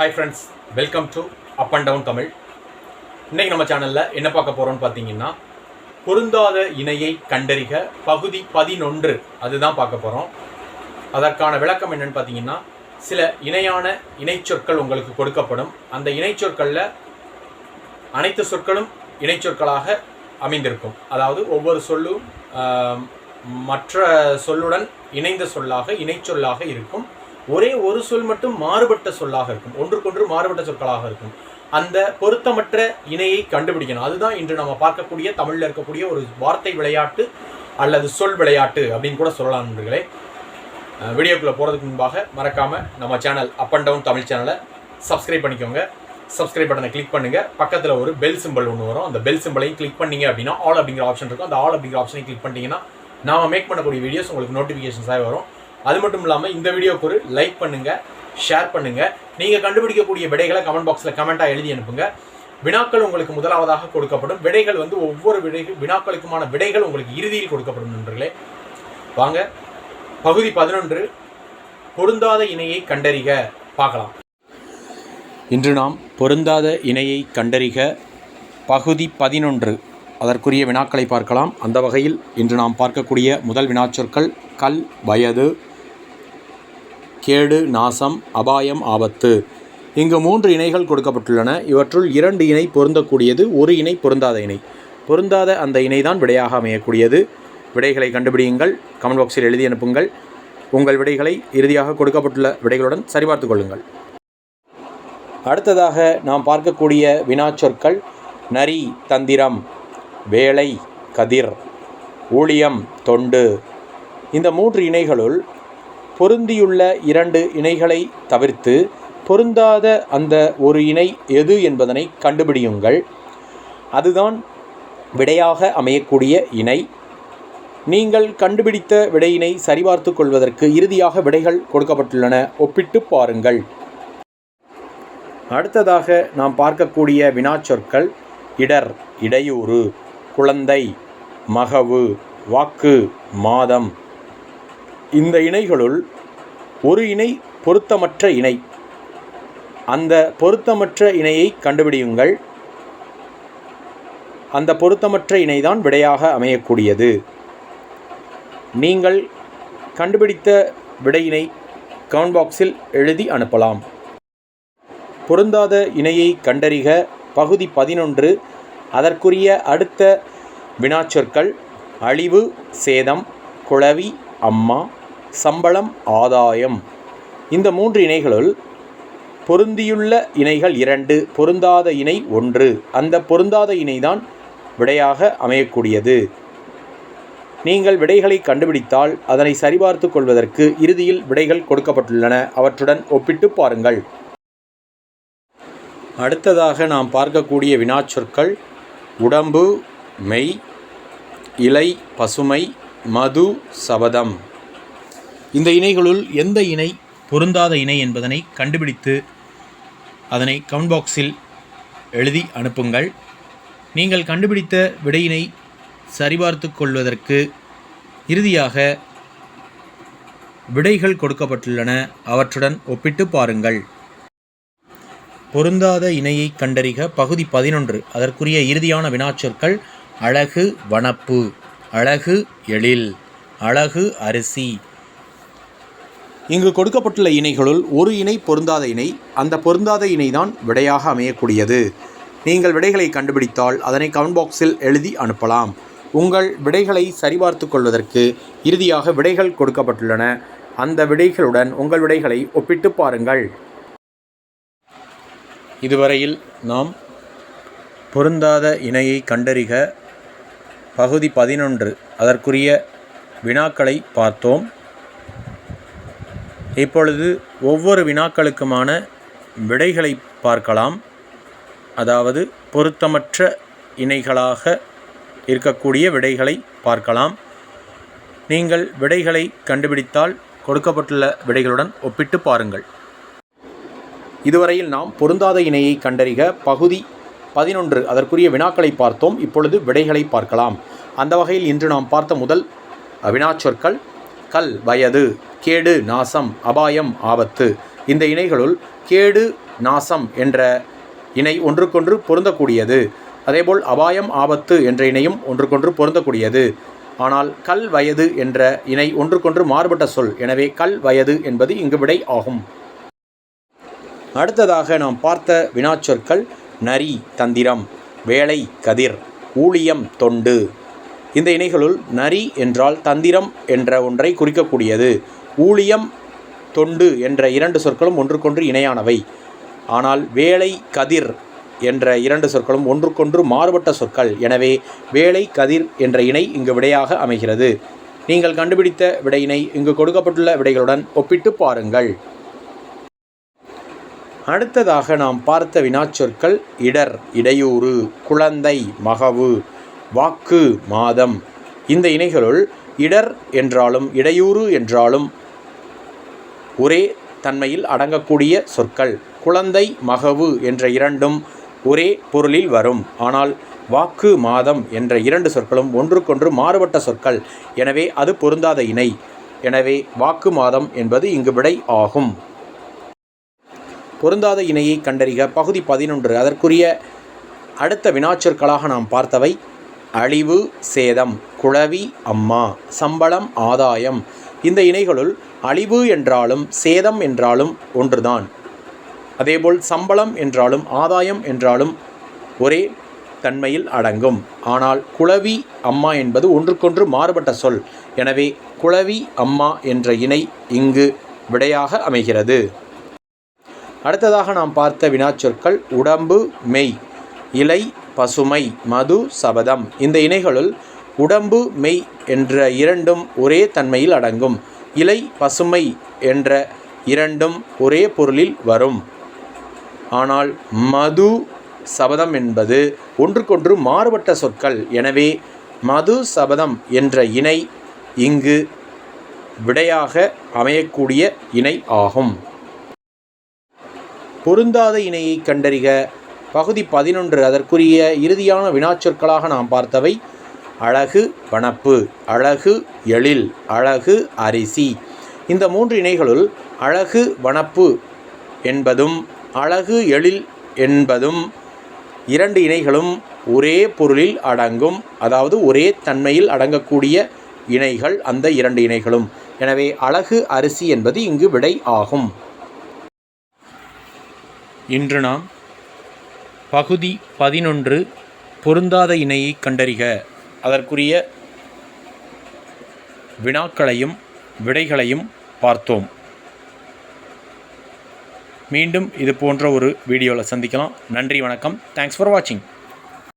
Hi friends welcome to up and down Tamil இன்றைக்கி நம்ம சேனலில் என்ன பார்க்க போகிறோம்னு பார்த்தீங்கன்னா பொருந்தாத இணையை கண்டறிக பகுதி பதினொன்று அதுதான் பார்க்க போகிறோம் அதற்கான விளக்கம் என்னன்னு பார்த்தீங்கன்னா சில இணையான இணைச்சொற்கள் உங்களுக்கு கொடுக்கப்படும். அந்த இணைச்சொற்களில் அனைத்து சொற்களும் இணைச்சொற்களாக அமைந்திருக்கும். அதாவது ஒவ்வொரு சொல்லும் மற்ற சொல்லுடன் இணைந்த சொல்லாக இணைச்சொல்லாக இருக்கும். ஒரே ஒரு சொல் மட்டும் மாறுபட்ட சொல்லாக இருக்கும். ஒன்றுக்கொன்று மாறுபட்ட சொற்களாக இருக்கும். அந்த பொருத்தமற்ற இணையை கண்டுபிடிக்கணும். அதுதான் இன்று நம்ம பார்க்கக்கூடிய தமிழில் இருக்கக்கூடிய ஒரு வார்த்தை விளையாட்டு அல்லது சொல் விளையாட்டு அப்படின்னு கூட சொல்லலாம் நண்பர்களே. வீடியோக்குள்ளே போகிறதுக்கு முன்பாக மறக்காமல் நம்ம channel up and down Tamil சேனலை சப்ஸ்கிரைப் பண்ணிக்கோங்க. சப்ஸ்கிரைப் பட்டனை கிளிக் பண்ணுங்கள் பக்கத்தில் ஒரு பெல் சிம்பிள் ஒன்று வரும். அந்த பெல் சிம்பிளையும் கிளிக் பண்ணீங்க அப்படின்னா ஆல் அப்படிங்கிற ஆப்ஷன் இருக்கும். அந்த ஆல் அப்படிங்கிற ஆப்ஷனையும் கிளிக் பண்ணிட்டீங்கன்னா நாம் மேக் பண்ணக்கூடிய வீடியோஸ் உங்களுக்கு நோட்டிஃபிகேஷன்ஸாக வரும். அது மட்டும் இல்லாமல் இந்த வீடியோக்கு ஒரு லைக் பண்ணுங்கள் ஷேர் பண்ணுங்கள் நீங்கள் கண்டுபிடிக்கக்கூடிய விடைகளை கமெண்ட் பாக்ஸில் கமெண்ட்டாக எழுதி அனுப்புங்க. வினாக்கள் உங்களுக்கு முதலாவதாக கொடுக்கப்படும். விடைகள் வந்து ஒவ்வொரு விடை வினாக்களுக்குமான விடைகள் உங்களுக்கு இறுதியில் கொடுக்கப்படும் நண்பர்களே. வாங்க பகுதி பதினொன்று பொருந்தாத இணையை கண்டறிக. பார்க்கலாம். இன்று நாம் பொருந்தாத இணையை கண்டறிக. பகுதி பதினொன்று அதற்குரிய வினாக்களை பார்க்கலாம். அந்த வகையில் இன்று நாம் பார்க்கக்கூடிய முதல் வினாச்சொற்கள் கல் வயது கேடு நாசம் அபாயம் ஆபத்து. இங்கு மூன்று இணைகள் கொடுக்கப்பட்டுள்ளன. இவற்றுள் இரண்டு இணை பொருந்தக்கூடியது ஒரு இணை பொருந்தாத இணை. பொருந்தாத அந்த இணைதான் விடையாக அமையக்கூடியது. விடைகளை கண்டுபிடியுங்கள். கமெண்ட் பாக்ஸில் எழுதி அனுப்புங்கள். உங்கள் விடைகளை இறுதியாக கொடுக்கப்பட்டுள்ள விடைகளுடன் சரிபார்த்து கொள்ளுங்கள். அடுத்ததாக நாம் பார்க்கக்கூடிய வினாச்சொற்கள் நரி தந்திரம் வேலை கதிர் ஊழியம் தொண்டு. இந்த மூன்று இணைகளுள் பொருந்தியுள்ள இரண்டு இணைகளை தவிர்த்து பொருந்தாத அந்த ஒரு இணை எது என்பதனை கண்டுபிடியுங்கள். அதுதான் விடையாக அமையக்கூடிய இணை. நீங்கள் கண்டுபிடித்த விடையினை சரிபார்த்து கொள்வதற்கு இறுதியாக விடைகள் கொடுக்கப்பட்டுள்ளன. ஒப்பிட்டு பாருங்கள். அடுத்ததாக நாம் பார்க்கக்கூடிய வினாச்சொற்கள். இடர் இடையூறு குழந்தை மகவு வாக்கு மாதம் இந்த இணைகளுள் ஒரு இணை பொருத்தமற்ற இணை. அந்த பொருத்தமற்ற இணையை கண்டுபிடியுங்கள். அந்த பொருத்தமற்ற இணைதான் விடையாக அமையக்கூடியது. நீங்கள் கண்டுபிடித்த விடையினை கமெண்ட் பாக்ஸில் எழுதி அனுப்பலாம். பொருந்தாத இணையை கண்டறிக. பகுதி பதினொன்று. அதற்குரிய அடுத்த வினாச்சொற்கள் அழிவு சேதம் குளவி அம்மா சம்பளம் ஆதாயம். இந்த மூன்று இணைகளுள் பொருந்தியுள்ள இணைகள் இரண்டு பொருந்தாத இணை ஒன்று. அந்த பொருந்தாத இணைதான் விடையாக அமையக்கூடியது. நீங்கள் விடைகளை கண்டுபிடித்தால் அதனை சரிபார்த்து கொள்வதற்கு இறுதியில் விடைகள் கொடுக்கப்பட்டுள்ளன. அவற்றுடன் ஒப்பிட்டு பாருங்கள். அடுத்ததாக நாம் பார்க்கக்கூடிய வினாச்சொற்கள் உடம்பு மெய் இலை பசுமை மது சபதம். இந்த இணைகளுள் எந்த இணை பொருந்தாத இணை என்பதனை கண்டுபிடித்து அதனை கமெண்ட் பாக்ஸில் எழுதி அனுப்புங்கள். நீங்கள் கண்டுபிடித்த விடையினை சரிபார்த்து கொள்வதற்கு இறுதியாக விடைகள் கொடுக்கப்பட்டுள்ளன. அவற்றுடன் ஒப்பிட்டு பாருங்கள். பொருந்தாத இணையை கண்டறிக. பகுதி பதினொன்று. அதற்குரிய இறுதியான வினாச்சொற்கள் அழகு வனப்பு அழகு எழில் அழகு அரிசி இங்கு கொடுக்கப்பட்டுள்ள இணைகளுள் ஒரு இணை பொருந்தாத இணை அந்த பொருந்தாத இணைதான் விடையாக அமையக்கூடியது. நீங்கள் விடைகளை கண்டுபிடித்தால் அதனை கமெண்ட் பாக்ஸில் எழுதி அனுப்பலாம். உங்கள் விடைகளை சரிபார்த்து கொள்வதற்கு இறுதியாக விடைகள் கொடுக்கப்பட்டுள்ளன. அந்த விடைகளுடன் உங்கள் விடைகளை ஒப்பிட்டு பாருங்கள். இதுவரையில் நாம் பொருந்தாத இணையை கண்டறிக. பகுதி பதினொன்று. அதற்குரிய வினாக்களை பார்த்தோம். இப்பொழுது ஒவ்வொரு வினாக்களுக்குமான விடைகளை பார்க்கலாம். அதாவது பொருத்தமற்ற இணைகளாக இருக்கக்கூடிய விடைகளை பார்க்கலாம். நீங்கள் விடைகளை கண்டுபிடித்தால் கொடுக்கப்பட்டுள்ள விடைகளுடன் ஒப்பிட்டு பாருங்கள். இதுவரையில் நாம் பொருந்தாத இணையை கண்டறிக. பகுதி பதினொன்று. அதற்குரிய வினாக்களை பார்த்தோம். இப்பொழுது விடைகளை பார்க்கலாம். அந்த வகையில் இன்று நாம் பார்த்த முதல் வினாச்சொற்கள் கல் வயது கேடு நாசம் அபாயம் ஆபத்து. இந்த இணைகளுள் கேடு நாசம் என்ற இணை ஒன்றுக்கொன்று பொருந்தக்கூடியது. அதேபோல் அபாயம் ஆபத்து என்ற இணையும் ஒன்றுக்கொன்று பொருந்தக்கூடியது. ஆனால் கல் வயது என்ற இணை ஒன்றுக்கொன்று மாறுபட்ட சொல். எனவே கல் வயது என்பது இங்கு விடை ஆகும். அடுத்ததாக நாம் பார்த்த வினாச்சொற்கள் நரி தந்திரம் வேலை கதிர் ஊழியம் தொண்டு. இந்த இணைகளுள் நரி என்றால் தந்திரம் என்ற ஒன்றை குறிக்கக்கூடியது. ஊழியம் தொண்டு என்ற இரண்டு சொற்களும் ஒன்றுக்கொன்று இணையானவை. ஆனால் வேலை கதிர் என்ற இரண்டு சொற்களும் ஒன்றுக்கொன்று மாறுபட்ட சொற்கள். எனவே வேலை கதிர் என்ற இணை இங்கு விடையாக அமைகிறது. நீங்கள் கண்டுபிடித்த விடையினை இங்கு கொடுக்கப்பட்டுள்ள விடைகளுடன் ஒப்பிட்டு பாருங்கள். அடுத்ததாக நாம் பார்த்த வினாச்சொற்கள் இடர் இடையூறு குழந்தை மகவு. வாக்கு மாதம். இந்த இணைகளுள் இடர் என்றாலும் இடையூறு என்றாலும் ஒரே தன்மையில் அடங்கக்கூடிய சொற்கள். குழந்தை மகவு என்ற இரண்டும் ஒரே பொருளில் வரும். ஆனால் வாக்கு மாதம் என்ற இரண்டு சொற்களும் ஒன்றுக்கொன்று மாறுபட்ட சொற்கள். எனவே அது பொருந்தாத இணை. எனவே வாக்கு மாதம் என்பது இங்கு விடை ஆகும். பொருந்தாத இணையை கண்டறிக. பகுதி பதினொன்று. அதற்குரிய அடுத்த வினாச்சொற்களாக நாம் பார்த்தவை. அழிவு சேதம் குழவி அம்மா சம்பளம் ஆதாயம். இந்த இணைகளுள் அழிவு என்றாலும் சேதம் என்றாலும் ஒன்றுதான். அதேபோல் சம்பளம் என்றாலும் ஆதாயம் என்றாலும் ஒரே தன்மையில் அடங்கும். ஆனால் குழவி அம்மா என்பது ஒன்றுக்கொன்று மாறுபட்ட சொல். எனவே குழவி அம்மா என்ற இணை இங்கு விடையாக அமைகிறது. அடுத்ததாக நாம் பார்த்த வினாச்சொற்கள் உடம்பு மெய் இலை பசுமை மது சபதம். இந்த இணைகளுள் உடம்பு மெய் என்ற இரண்டும் ஒரே தன்மையில் அடங்கும். இலை பசுமை என்ற இரண்டும் ஒரே பொருளில் வரும். ஆனால் மது சபதம் என்பது ஒன்றுக்கொன்று மாறுபட்ட சொற்கள். எனவே மது சபதம் என்ற இணை இங்கு விடையாக அமையக்கூடிய இணை ஆகும். பொருந்தாத இணையை கண்டறிக. பகுதி பதினொன்று அதற்குரிய இறுதியான வினாச்சொற்களாக நாம் பார்த்தவை. அழகு வனப்பு அழகு எழில் அழகு அரிசி. இந்த மூன்று இணைகளுள் அழகு வனப்பு என்பதும் அழகு எழில் என்பதும் இரண்டு இணைகளும் ஒரே பொருளில் அடங்கும் அதாவது ஒரே தன்மையில் அடங்கக்கூடிய இணைகள் அந்த இரண்டு இணைகளும். எனவே அழகு அரிசி என்பது இங்கு விடை ஆகும். இன்று நாம் பகுதி பதினொன்று பொருந்தாத இணையை கண்டறிக. அதற்குரிய வினாக்களையும் விடைகளையும் பார்த்தோம். மீண்டும் இது போன்ற ஒரு வீடியோவில் சந்திக்கலாம். நன்றி வணக்கம். தேங்க்ஸ் ஃபார் வாட்சிங்